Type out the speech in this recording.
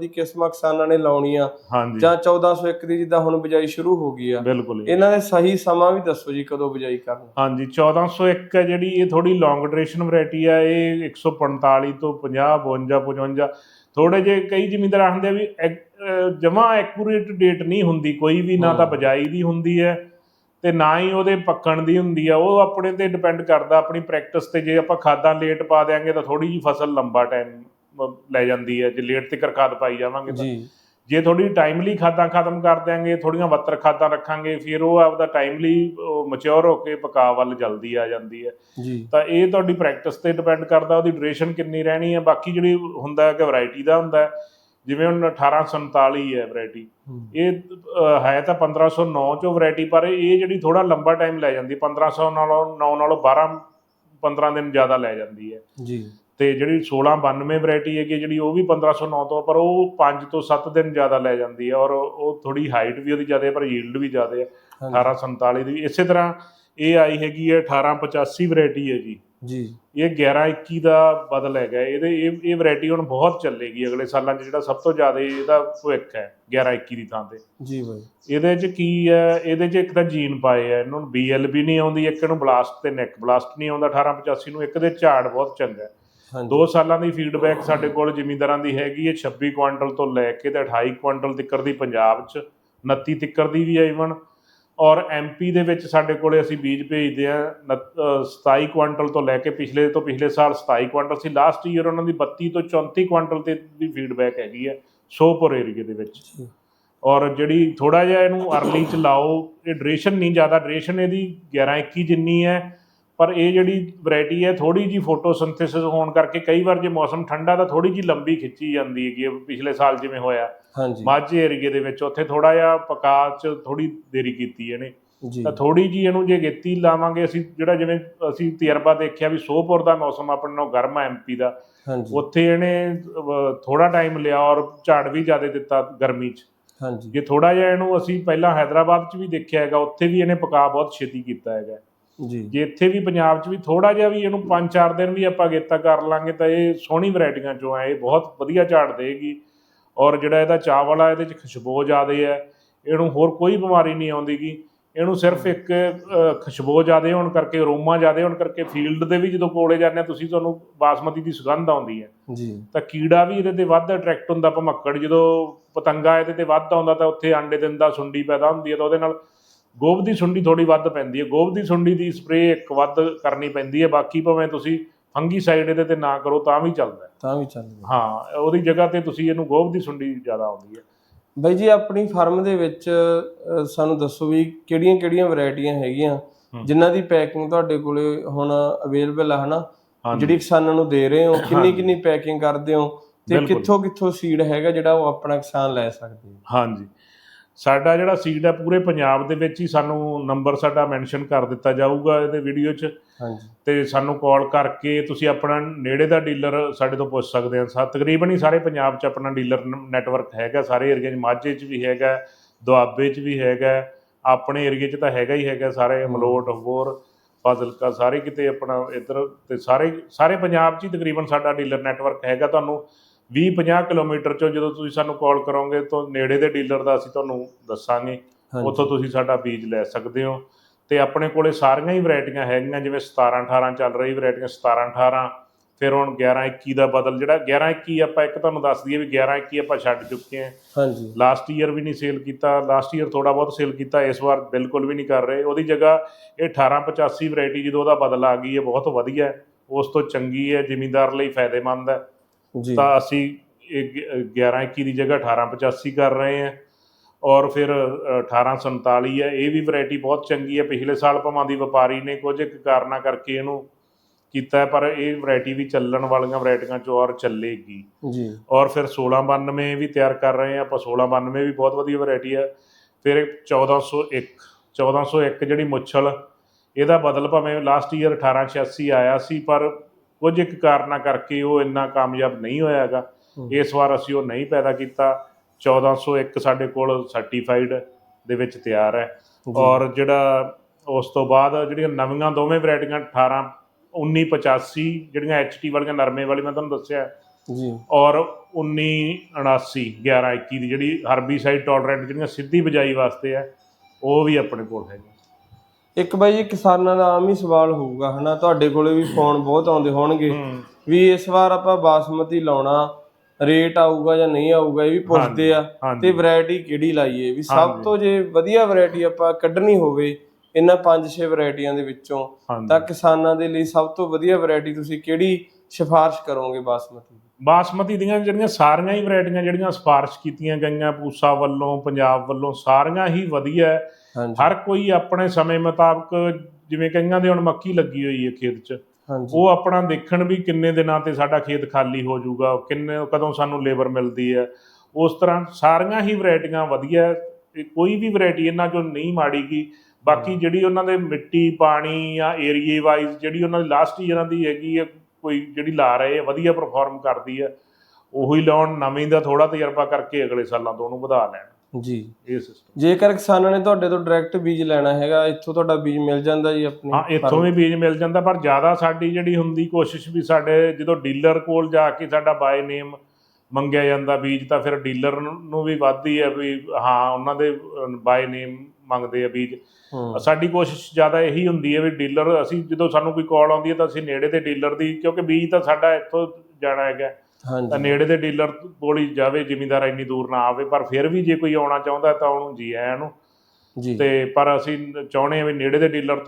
ਦੀ ਕਿਸਮਾਂ ਕਿਸਾਨਾਂ ਨੇ ਲਾਉਣੀਆਂ। ਹਾਂਜੀ। ਜਾਂ 1401 ਦੀ ਜਿੱਦਾਂ ਹੁਣ ਬਿਜਾਈ ਸ਼ੁਰੂ ਹੋ ਗਈ ਆ। ਬਿਲਕੁਲ ਜੀ। ਇਹਨਾਂ ਦੇ ਸਹੀ ਸਮਾਂ ਵੀ ਦੱਸੋ ਜੀ ਕਦੋਂ ਬਿਜਾਈ ਕਰਨੀ। ਹਾਂਜੀ 1401 ਹੈ ਜਿਹੜੀ ਇਹ ਥੋੜੀ ਲੌਂਗ ਡਿਊਰੇਸ਼ਨ ਵੈਰਾਈਟੀ ਆ। ਇਹ 145 ਤੋਂ 50 52 55 ਥੋੜੇ ਜੇ ਕਈ ਜ਼ਿਮੀਂਦਾਰ ਆਖਦੇ ਆ ਵੀ ਜਮਾ ਐਕੂਰੇਟ ਡੇਟ ਨਹੀਂ ਹੁੰਦੀ। ਕੋਈ ਵੀ ਨਾ ਤਾਂ। ਬਜਾਈ ਦੀ ਹੁੰਦੀ ਹੈ ਤੇ ਨਾ ਹੀ ਉਹਦੇ ਪੱਕਣ ਦੀ ਹੁੰਦੀ ਆ। ਉਹ ਆਪਣੇ ਤੇ ਡਿਪੈਂਡ ਕਰਦਾ ਆਪਣੀ ਪ੍ਰੈਕਟਿਸ ਤੇ। ਜੇ ਆਪਾਂ ਖਾਦਾਂ ਲੇਟ ਪਾ ਦਿਆਂਗੇ ਤਾਂ ਥੋੜੀ ਜੀ ਫਸਲ ਲੰਬਾ ਟਾਈਮ ਲੈ ਜਾਂਦੀ ਹੈ ਜੇ ਲੇਟ ਤੇ ਖਾਦ ਪਾਈ ਜਾਵਾਂਗੇ ਤਾਂ। ਜੀ। ਜੇ ਥੋੜੀ ਟਾਈਮਲੀ ਖਾਦਾਂ ਖਤਮ ਕਰ ਦਿਆਂਗੇ ਥੋੜੀਆਂ ਵੱਤਰ ਖਾਦਾਂ ਰੱਖਾਂਗੇ ਫਿਰ ਉਹ ਆਪਦਾ ਟਾਈਮਲੀ ਮੈਚੁਰ ਹੋ ਕੇ ਪਕਾ ਵੱਲ ਜਲਦੀ ਆ ਜਾਂਦੀ ਹੈ। ਜੀ। ਤਾਂ ਇਹ ਤੁਹਾਡੀ ਪ੍ਰੈਕਟਿਸ ਤੇ ਡਿਪੈਂਡ ਕਰਦਾ ਉਹਦੀ ਡਿਊਰੇਸ਼ਨ ਕਿੰਨੀ ਰਹਿਣੀ ਹੈ। ਬਾਕੀ ਜਿਹੜੀ ਹੁੰਦਾ ਹੈ ਕਿ ਵੈਰਾਈਟੀ ਦਾ ਹੁੰਦਾ ਹੈ, ਜਿਵੇਂ ਹੁਣ 1847 ਹੈ ਵੈਰਾਈਟੀ ਇਹ ਹੈ ਤਾਂ 1509 ਚੋਂ ਵੈਰਾਈਟੀ ਪਰ ਇਹ ਜਿਹੜੀ ਥੋੜਾ ਲੰਬਾ ਟਾਈਮ ਲੈ ਜਾਂਦੀ 1500 ਨਾਲੋਂ 9 ਨਾਲੋਂ 12 15 ਦਿਨ ਜ਼ਿਆਦਾ ਲੈ ਜਾਂਦੀ ਹੈ। ਜੀ। ਤੇ ਜਿਹੜੀ 1692 ਵੈਰਾਈਟੀ ਹੈਗੀ ਜਿਹੜੀ ਉਹ ਵੀ 1509 ਤੋਂ ਪਰ ਉਹ 5 ਤੋਂ 7 ਦਿਨ ਜ਼ਿਆਦਾ ਲੈ ਜਾਂਦੀ ਹੈ ਔਰ ਉਹ ਥੋੜੀ ਹਾਈਟ ਵੀ ਉਹਦੀ ਜ਼ਿਆਦਾ ਹੈ ਪਰ ਯੀਲਡ ਵੀ ਜ਼ਿਆਦਾ ਹੈ ਹਾਂਜੀ, 1847 ਦੀ। ਵੀ। ਇਸੇ ਤਰ੍ਹਾਂ ਇਹ ਆਈ ਹੈਗੀ ਹੈ 1885 ਵੈਰਾਈਟੀ ਹੈ ਜੀ। ਜੀ। ਇਹ 1121 ਦਾ ਬਦਲ ਹੈਗਾ। ਇਹਦੇ ਇਹ ਇਹ ਵੈਰਾਈਟੀ ਹੁਣ ਬਹੁਤ ਚੱਲੇਗੀ ਅਗਲੇ ਸਾਲਾਂ 'ਚ ਜਿਹੜਾ ਸਭ ਤੋਂ ਜ਼ਿਆਦਾ ਇਹਦਾ ਭਵਿੱਖ ਹੈ 1121 ਦੀ ਥਾਂ ਤੇ। ਜੀ ਬਾਈ। ਇਹਦੇ 'ਚ ਕੀ ਹੈ ਇਹਦੇ 'ਚ ਇੱਕ ਤਾਂ ਜੀਨ ਪਾਏ ਆ ਇਹਨੂੰ ਬੀਐਲਬੀ ਨਹੀਂ ਆਉਂਦੀ ਇੱਕ ਇਹਨੂੰ ਬਲਾਸਟ ਤੇ ਨੈਕ ਬਲਾਸਟ ਨਹੀਂ ਆਉਂਦਾ 1885 ਨੂੰ ਇੱਕ ਦੇ ਝਾੜ ਬਹੁਤ ਚੰਗਾ। ਹੈ ਹਾਂਜੀ। ਦੋ ਸਾਲਾਂ ਦੀ ਫੀਡਬੈਕ ਸਾਡੇ ਕੋਲ ਜ਼ਿਮੀਂਦਾਰਾਂ ਦੀ ਹੈਗੀ ਹੈ। 26 ਕੁਆਂਟਲ ਤੋਂ ਲੈ ਕੇ ਤੇ 28 ਕੁਆਂਟਲ ਤੱਕਰ ਦੀ ਪੰਜਾਬ 'ਚ 29 ਤੱਕਰ ਦੀ ਵੀ ਹੈ ਇਵਨ ਔਰ ਐਮਪੀ ਦੇ ਵਿੱਚ ਸਾਡੇ ਕੋਲੇ ਅਸੀਂ ਬੀਜ ਭੇਜਦੇ ਆ 27 ਕੁਆਂਟਲ ਤੋਂ ਲੈ ਕੇ ਪਿਛਲੇ ਤੋਂ ਪਿਛਲੇ ਸਾਲ 27 ਕੁਆਂਟਲ ਸੀ। ਲਾਸਟ ਈਅਰ ਉਹਨਾਂ ਦੀ 32 ਤੋਂ 34 ਕੁਆਂਟਲ ਤੇ ਦੀ ਫੀਡਬੈਕ ਹੈਗੀ ਹੈ ਸੋਪੁਰ ਏਰੀਏ ਦੇ ਵਿੱਚ। ਔਰ ਜਿਹੜੀ ਥੋੜਾ ਜਿਹਾ ਇਹਨੂੰ ਅਰਲੀ ਚ ਲਾਓ ਇਹ ਡਿਊਰੇਸ਼ਨ ਨਹੀਂ ਜ਼ਿਆਦਾ ਡਿਊਰੇਸ਼ਨ ਇਹਦੀ 11 21 ਜਿੰਨੀ ਹੈ। ਪਰ ਇਹ ਜਿਹੜੀ ਵੈਰਾਈਟੀ ਹੈ ਥੋੜੀ ਜੀ ਫੋਟੋਸਿੰਥੇਸਿਸ ਹੋਣ ਕਰਕੇ ਕਈ ਵਾਰ ਜੇ ਮੌਸਮ ਠੰਡਾ ਤਾਂ ਥੋੜੀ ਜੀ ਲੰਬੀ ਖਿੱਚੀ ਜਾਂਦੀ ਹੈ, ਪਿਛਲੇ ਸਾਲ ਜਿਵੇਂ ਹੋਇਆ। ਹਾਂਜੀ। ਮਾਝੇ ਏਰੀਏ ਦੇ ਵਿੱਚ ਉੱਥੇ ਥੋੜਾ ਜਿਹਾ ਪਕਾ ਚ ਥੋੜੀ ਦੇਰੀ ਕੀਤੀ ਇਹਨੇ। ਤਾਂ ਥੋੜੀ ਜੀ ਇਹਨੂੰ ਜੇ ਗੇਤੀ ਲਾਵਾਂਗੇ ਅਸੀਂ ਜਿਹੜਾ ਜਿਵੇਂ ਅਸੀਂ ਤਜਰਬਾ ਦੇਖਿਆ ਵੀ ਸੋਹਪੁਰ ਦਾ ਮੌਸਮ ਆਪਣੇ ਨਾਲੋਂ ਗਰਮ ਹੈ ਐਮਪੀ ਦਾ ਹਾਂਜੀ। ਉੱਥੇ ਇਹਨੇ ਥੋੜਾ ਟਾਈਮ ਲਿਆ ਔਰ ਝਾੜ ਵੀ ਜ਼ਿਆਦਾ ਦਿੱਤਾ ਗਰਮੀ 'ਚ। ਹਾਂਜੀ। ਜੇ ਥੋੜਾ ਜਿਹਾ ਇਹਨੂੰ ਅਸੀਂ ਪਹਿਲਾਂ ਹੈਦਰਾਬਾਦ 'ਚ ਵੀ ਦੇਖਿਆ ਹੈਗਾ ਉੱਥੇ ਵੀ ਇਹਨੇ ਪਕਾ ਬਹੁਤ ਛੇਤੀ ਕੀਤਾ ਹੈਗਾ। ਜੀ। ਜੇ ਇੱਥੇ ਵੀ ਪੰਜਾਬ 'ਚ ਵੀ ਥੋੜਾ ਜਿਹਾ ਵੀ ਇਹਨੂੰ 5-4 ਦਿਨ ਵੀ ਆਪਾਂ ਗੇਤਾ ਕਰ ਲਾਂਗੇ ਤਾਂ ਇਹ ਸੋਹਣੀ ਵੈਰਾਈਟੀਆਂ 'ਚੋਂ ਆ ਇਹ ਬਹੁਤ ਵਧੀਆ ਝਾੜ ਦੇਗੀ। ਔਰ ਜਿਹੜਾ ਇਹਦਾ ਚਾਹ ਵਾਲਾ ਇਹਦੇ 'ਚ ਖੁਸ਼ਬੂ ਜ਼ਿਆਦੇ ਹੈ ਇਹਨੂੰ ਹੋਰ ਕੋਈ ਬਿਮਾਰੀ ਨਹੀਂ ਆਉਂਦੀਗੀ। ਇਹਨੂੰ ਸਿਰਫ ਇੱਕ ਖੁਸ਼ਬੂ ਜ਼ਿਆਦੇ ਹੋਣ ਕਰਕੇ ਅਰੋਮਾ ਜ਼ਿਆਦੇ ਹੋਣ ਕਰਕੇ ਫੀਲਡ ਦੇ ਵੀ ਜਦੋਂ ਕੋਲੇ ਜਾਂਦੇ ਆ ਤੁਸੀਂ ਤੁਹਾਨੂੰ ਬਾਸਮਤੀ ਦੀ ਸੁਗੰਧ ਆਉਂਦੀ ਹੈ। ਜੀ। ਤਾਂ ਕੀੜਾ ਵੀ ਇਹਦੇ ਤੇ ਵੱਧ ਅਟਰੈਕਟ ਹੁੰਦਾ ਭਮੱਕੜ ਜਦੋਂ ਪਤੰਗਾ ਇਹਦੇ ਤੇ ਵੱਧ ਆਉਂਦਾ ਤਾਂ ਉੱਥੇ ਆਂਡੇ ਦਿੰਦਾ ਸੁੰਡੀ ਪੈਦਾ ਹੁੰਦੀ ਹੈ ਤਾਂ ਉਹਦੇ ਨਾਲ ਗੋਬ ਦੀ ਸੁੰਡੀ ਥੋੜੀ ਵੱਧ ਪੈਂਦੀ ਹੈ ਗੋਬ ਦੀ ਸੁੰਡੀ ਦੀ ਸਪਰੇਅ ਇੱਕ ਵੱਧ ਕਰਨੀ ਪੈਂਦੀ ਹੈ ਬਾਕੀ ਭਾਵੇਂ ਤੁਸੀਂ ਫੰਗੀਸਾਈਡ ਇਹਦੇ ਤੇ ਨਾ ਕਰੋ ਤਾਂ ਵੀ ਚੱਲਦਾ ਹੈ। ਤਾਂ ਵੀ ਚੱਲ ਰਿਹਾ ਹਾਂ ਉਹਦੀ ਜਗ੍ਹਾ ਤੇ ਤੁਸੀਂ ਇਹਨੂੰ ਗੋਬ ਦੀ ਸੁੰਡੀ ਜ਼ਿਆਦਾ ਆਉਂਦੀ ਹੈ ਬਾਈ ਜੀ ਆਪਣੀ ਫਾਰਮ ਦੇ ਵਿੱਚ ਸਾਨੂੰ ਦੱਸੋ ਵੀ ਕਿਹੜੀਆਂ ਕਿਹੜੀਆਂ ਵੈਰਾਈਟੀਆਂ ਹੈਗੀਆਂ। ਜਿਨ੍ਹਾਂ ਦੀ ਪੈਕਿੰਗ ਤੁਹਾਡੇ ਕੋਲੇ ਹੁਣ ਅਵੇਲੇਬਲ ਆ ਹਨਾ ਜਿਹੜੀ ਕਿਸਾਨਾਂ ਨੂੰ ਦੇ ਰਹੇ ਹੋ ਕਿੰਨੀ। ਕਿੰਨੀ ਪੈਕਿੰਗ ਕਰਦੇ ਹੋ ਤੇ। ਕਿੱਥੋਂ ਕਿੱਥੋਂ ਸੀਡ ਹੈਗਾ ਜਿਹੜਾ ਉਹ ਆਪਣਾ ਕਿਸਾਨ ਲੈ ਸਕਦੇ ਹੈ ਹਾਂਜੀ ਸਾਡਾ ਜਿਹੜਾ ਸੀਡ ਹੈ ਪੂਰੇ ਪੰਜਾਬ ਦੇ ਵਿੱਚ ਹੀ ਸਾਨੂੰ ਨੰਬਰ ਸਾਡਾ ਮੈਂਸ਼ਨ ਕਰ ਦਿੱਤਾ ਜਾਊਗਾ ਇਹਦੇ ਵੀਡੀਓ 'ਚ। ਹਾਂਜੀ। ਤੇ ਸਾਨੂੰ ਕਾਲ ਕਰਕੇ ਤੁਸੀਂ ਆਪਣਾ ਨੇੜੇ ਦਾ ਡੀਲਰ ਸਾਡੇ ਤੋਂ ਪੁੱਛ ਸਕਦੇ ਆ। ਸਾ ਤਕਰੀਬਨ ਹੀ ਸਾਰੇ ਪੰਜਾਬ 'ਚ ਆਪਣਾ ਡੀਲਰ ਨੈਟਵਰਕ ਹੈਗਾ। ਸਾਰੇ ਏਰੀਆ 'ਚ ਮਾਝੇ 'ਚ ਵੀ ਹੈਗਾ ਦੁਆਬੇ 'ਚ ਵੀ ਹੈਗਾ ਆਪਣੇ ਏਰੀਏ 'ਚ ਤਾਂ ਹੈਗਾ ਹੀ ਹੈਗਾ ਸਾਰੇ ਮਲੋਟ ਹੋਰ ਫਾਜ਼ਿਲਕਾ ਸਾਰੇ ਕਿਤੇ ਆਪਣਾ ਇੱਧਰ ਤੇ ਸਾਰੇ ਸਾਰੇ ਪੰਜਾਬ 'ਚ ਹੀ ਤਕਰੀਬਨ ਸਾਡਾ ਡੀਲਰ ਨੈਟਵਰਕ ਹੈਗਾ। ਤੁਹਾਨੂੰ 20 50 ਕਿਲੋਮੀਟਰ 'ਚੋਂ ਜਦੋਂ ਤੁਸੀਂ ਸਾਨੂੰ ਕਾਲ ਕਰੋਗੇ ਤਾਂ ਨੇੜੇ ਦੇ ਡੀਲਰ ਦਾ ਅਸੀਂ ਤੁਹਾਨੂੰ ਦੱਸਾਂਗੇ ਉੱਥੋਂ ਤੁਸੀਂ ਸਾਡਾ ਬੀਜ ਲੈ ਸਕਦੇ ਹੋ। ਤੇ ਆਪਣੇ ਕੋਲੇ ਸਾਰੀਆਂ ਹੀ ਵੈਰਾਈਟੀਆਂ ਹੈਗੀਆਂ ਜਿਵੇਂ 17 18 ਚੱਲ ਰਹੀ ਵੈਰਾਈਟੀਆਂ 17 18 ਫਿਰ ਹੁਣ 11 21 ਦਾ ਬਦਲ ਜਿਹੜਾ 11 21 ਆਪਾਂ ਇੱਕ ਤੁਹਾਨੂੰ ਦੱਸ ਦਈਏ ਵੀ 11 21 ਆਪਾਂ ਛੱਡ ਚੁੱਕੇ ਹਾਂ। ਹਾਂਜੀ। ਲਾਸਟ ਈਅਰ ਵੀ ਨਹੀਂ ਸੇਲ ਕੀਤਾ ਲਾਸਟ ਈਅਰ ਥੋੜਾ ਬਹੁਤ ਸੇਲ ਕੀਤਾ ਇਸ ਵਾਰ ਬਿਲਕੁਲ ਵੀ ਨਹੀਂ ਕਰ ਰਹੇ। ਉਹਦੀ ਜਗ੍ਹਾ ਇਹ 1885 ਵੈਰਾਈਟੀ ਜਦੋਂ ਉਹਦਾ ਬਦਲ ਆ ਗਈ ਹੈ ਬਹੁਤ ਵਧੀਆ ਉਸ ਤੋਂ ਚੰਗੀ ਹੈ ਜ਼ਿਮੀਂਦਾਰ ਲਈ ਫਾਇਦੇਮੰਦ ਹੈ। ਤਾਂ ਅਸੀਂ ਇਹ 11 21 ਦੀ ਜਗ੍ਹਾ 1885 ਕਰ ਰਹੇ ਹਾਂ ਔਰ ਫਿਰ ਅ, 1847 ਹੈ। ਇਹ ਵੀ ਵੈਰਾਈਟੀ ਬਹੁਤ ਚੰਗੀ ਹੈ। ਪਿਛਲੇ ਸਾਲ ਭਾਵੇਂ ਦੀ ਵਪਾਰੀ ਨੇ ਕੁਝ ਕੁ ਕਾਰਨਾਂ ਕਰਕੇ ਇਹਨੂੰ ਕੀਤਾ ਪਰ ਇਹ ਵੈਰਾਈਟੀ ਵੀ ਚੱਲਣ ਵਾਲੀਆਂ ਵੈਰਾਈਟੀਆਂ ਚੋਂ ਔਰ ਚੱਲੇਗੀ। ਜੀ। ਔਰ ਫਿਰ 1692 ਵੀ ਤਿਆਰ ਕਰ ਰਹੇ ਹਾਂ। ਆਪਾਂ 1692 ਵੀ ਬਹੁਤ ਵਧੀਆ ਵੈਰਾਈਟੀ ਹੈ। ਫਿਰ ਇੱਕ 1401 1401 ਜਿਹੜੀ ਮੁੱਛਲ ਇਹਦਾ ਬਦਲ ਭਾਵੇਂ ਲਾਸਟ ਈਅਰ 1886 ਆਇਆ ਸੀ ਪਰ ਕੁਝ ਇੱਕ ਕਾਰਨਾਂ ਕਰਕੇ ਉਹ ਇੰਨਾ ਕਾਮਯਾਬ ਨਹੀਂ ਹੋਇਆਗਾ ਹਮ। ਇਸ ਵਾਰ ਅਸੀਂ ਉਹ ਨਹੀਂ ਪੈਦਾ ਕੀਤਾ। 1401 ਸਾਡੇ ਕੋਲ ਸਰਟੀਫਾਈਡ ਦੇ ਵਿੱਚ ਤਿਆਰ ਹੈ। ਔਰ ਜਿਹੜਾ ਉਸ ਤੋਂ ਬਾਅਦ ਜਿਹੜੀਆਂ ਨਵੀਆਂ ਦੋਵੇਂ ਵੈਰਾਈਟੀਆਂ 18 1985 ਜਿਹੜੀਆਂ ਐਚਟੀ ਵਾਲੀਆਂ ਨਰਮੇ ਵਾਲੀ ਮੈਂ ਤੁਹਾਨੂੰ ਦੱਸਿਆ ਜੀ। ਔਰ 1979 1121 ਦੀ ਜਿਹੜੀ ਹਰਬੀਸਾਈਡ ਟੋਲਰੈਂਟ ਜਿਹੜੀਆਂ ਸਿੱਧੀ ਬਿਜਾਈ ਵਾਸਤੇ ਹੈ ਉਹ ਵੀ ਆਪਣੇ ਕੋਲ ਹੈਗੇ ਇੱਕ ਬਾਈ ਜੀ ਕਿਸਾਨਾਂ ਦਾ ਆਮ ਹੀ ਸਵਾਲ ਹੋਊਗਾ ਹਨਾ? ਤੁਹਾਡੇ ਕੋਲੇ ਵੀ ਫੋਨ ਬਹੁਤ ਆਉਂਦੇ ਹੋਣਗੇ ਵੀ ਇਸ ਵਾਰ ਆਪਾਂ ਬਾਸਮਤੀ ਲਾਉਣਾ ਰੇਟ ਆਊਗਾ ਜਾਂ ਨਹੀਂ ਆਊਗਾ ਇਹ ਵੀ ਪੁੱਛਦੇ ਆ। ਤੇ ਵੈਰਾਈਟੀ ਕਿਹੜੀ ਲਾਈਏ? ਵੀ ਸਭ। ਤੋਂ ਜੇ ਵਧੀਆ ਵੈਰਾਈਟੀ ਆਪਾਂ ਕੱਢਣੀ ਹੋਵੇ ਇਹਨਾਂ 5-6 ਵੈਰਾਈਟੀਆਂ ਦੇ ਵਿੱਚੋਂ ਤਾਂ ਕਿਸਾਨਾਂ ਦੇ ਲਈ ਸਭ ਤੋਂ ਵਧੀਆ ਵੈਰਾਈਟੀ ਤੁਸੀਂ ਕਿਹੜੀ ਸਿਫਾਰਿਸ਼ ਕਰੋਗੇ ਬਾਸਮਤੀ ਬਾਸਮਤੀ ਦੀਆਂ ਜਿਹੜੀਆਂ ਸਾਰੀਆਂ ਹੀ ਵੈਰਾਈਟੀਆਂ ਜਿਹੜੀਆਂ ਸਿਫਾਰਿਸ਼ ਕੀਤੀਆਂ ਗਈਆਂ ਪੂਸਾ ਵੱਲੋਂ ਪੰਜਾਬ ਵੱਲੋਂ ਸਾਰੀਆਂ ਹੀ ਵਧੀਆ ਹੈ। ਹਰ ਕੋਈ ਆਪਣੇ ਸਮੇਂ ਮੁਤਾਬਕ ਜਿਵੇਂ ਕਈਆਂ ਦੇ ਹੁਣ ਮੱਕੀ ਲੱਗੀ ਹੋਈ ਹੈ ਖੇਤ 'ਚ ਉਹ ਆਪਣਾ ਦੇਖਣ ਵੀ ਕਿੰਨੇ ਦਿਨਾਂ ਤੇ ਸਾਡਾ ਖੇਤ ਖਾਲੀ ਹੋ ਜਾਊਗਾ ਕਿੰਨੇ ਕਦੋਂ ਸਾਨੂੰ ਲੇਬਰ ਮਿਲਦੀ ਹੈ। ਉਸ ਤਰ੍ਹਾਂ ਸਾਰੀਆਂ ਹੀ ਵੈਰਾਈਟੀਆਂ ਵਧੀਆ ਕੋਈ ਵੀ ਵੈਰਾਈਟੀ ਇਹਨਾਂ ਚੋਂ ਨਹੀਂ ਮਾੜੀ ਗੀ ਬਾਕੀ ਜਿਹੜੀ ਉਹਨਾਂ ਦੇ ਮਿੱਟੀ ਪਾਣੀ ਜਾਂ ਏਰੀਏ ਵਾਈਜ਼ ਜਿਹੜੀ ਉਹਨਾਂ ਦੀ ਲਾਸਟ ਈਅਰਾਂ ਦੀ ਹੈਗੀ ਹੈ ਕੋਈ ਜਿਹੜੀ ਲਾ ਰਹੇ ਆ ਵਧੀਆ ਪਰਫਾਰਮ ਕਰਦੀ ਹੈ ਉਹੀ ਲਾਉਣ ਨਵੀਂ ਦਾ ਥੋੜਾ ਤਜਰਬਾ ਕਰਕੇ ਅਗਲੇ ਸਾਲਾਂ ਤੋਂ ਉਹਨੂੰ ਵਧਾ ਲੈਣ। ਜੀ। ਇਹ ਸਿਸਟਮ ਜੇਕਰ ਕਿਸਾਨਾਂ ਨੇ ਤੁਹਾਡੇ ਤੋਂ ਡਾਇਰੈਕਟ ਬੀਜ ਲੈਣਾ ਹੈਗਾ ਇੱਥੋਂ ਤੁਹਾਡਾ ਬੀਜ ਮਿਲ ਜਾਂਦਾ ਜੀ ਆਪਣੇ? ਹਾਂ ਇੱਥੋਂ ਵੀ ਬੀਜ ਮਿਲ ਜਾਂਦਾ ਪਰ ਜ਼ਿਆਦਾ ਸਾਡੀ ਜਿਹੜੀ ਹੁੰਦੀ ਕੋਸ਼ਿਸ਼ ਵੀ ਸਾਡੇ ਜਦੋਂ ਡੀਲਰ ਕੋਲ ਜਾ ਕੇ ਸਾਡਾ ਬਾਏ ਨੇਮ ਮੰਗਿਆ ਜਾਂਦਾ ਬੀਜ ਤਾਂ ਫਿਰ ਡੀਲਰ ਨੂੰ ਵੀ ਵੱਧਦੀ ਹੈ ਵੀ ਹਾਂ ਉਹਨਾਂ ਦੇ ਬਾਏ ਨੇਮ ਮੰਗਦੇ ਆ ਬੀਜ। ਸਾਡੀ ਕੋਸ਼ਿਸ਼ ਜ਼ਿਆਦਾ ਇਹੀ ਹੁੰਦੀ ਹੈ ਵੀ ਡੀਲਰ ਅਸੀਂ ਜਦੋਂ ਸਾਨੂੰ ਕੋਈ ਕਾਲ ਆਉਂਦੀ ਹੈ ਤਾਂ ਅਸੀਂ ਨੇੜੇ ਦੇ ਡੀਲਰ ਦੀ ਕਿਉਂਕਿ ਬੀਜ ਤਾਂ ਸਾਡਾ ਇੱਥੋਂ ਜਾਣਾ ਹੈਗਾ। ਤਾਂ ਨੇੜੇ ਦੇ ਡੀਲਰ ਕੋਲ ਹੀ ਜਾਵੇ ਜ਼ਿਮੀਂਦਾਰ ਇੰਨੀ ਦੂਰ ਨਾ ਆਵੇ ਪਰ ਫਿਰ ਵੀ ਜੇ ਕੋਈ ਆਉਣਾ ਚਾਹੁੰਦਾ ਤਾਂ ਉਹਨੂੰ ਜੀ ਆਇਆਂ ਨੂੰ। ਜੀ। ਤੇ ਪਰ ਅਸੀਂ ਚਾਹੁੰਦੇ ਹਾਂ ਵੀ ਨੇੜੇ ਦੇ ਡੀਲਰ ਤੋਂ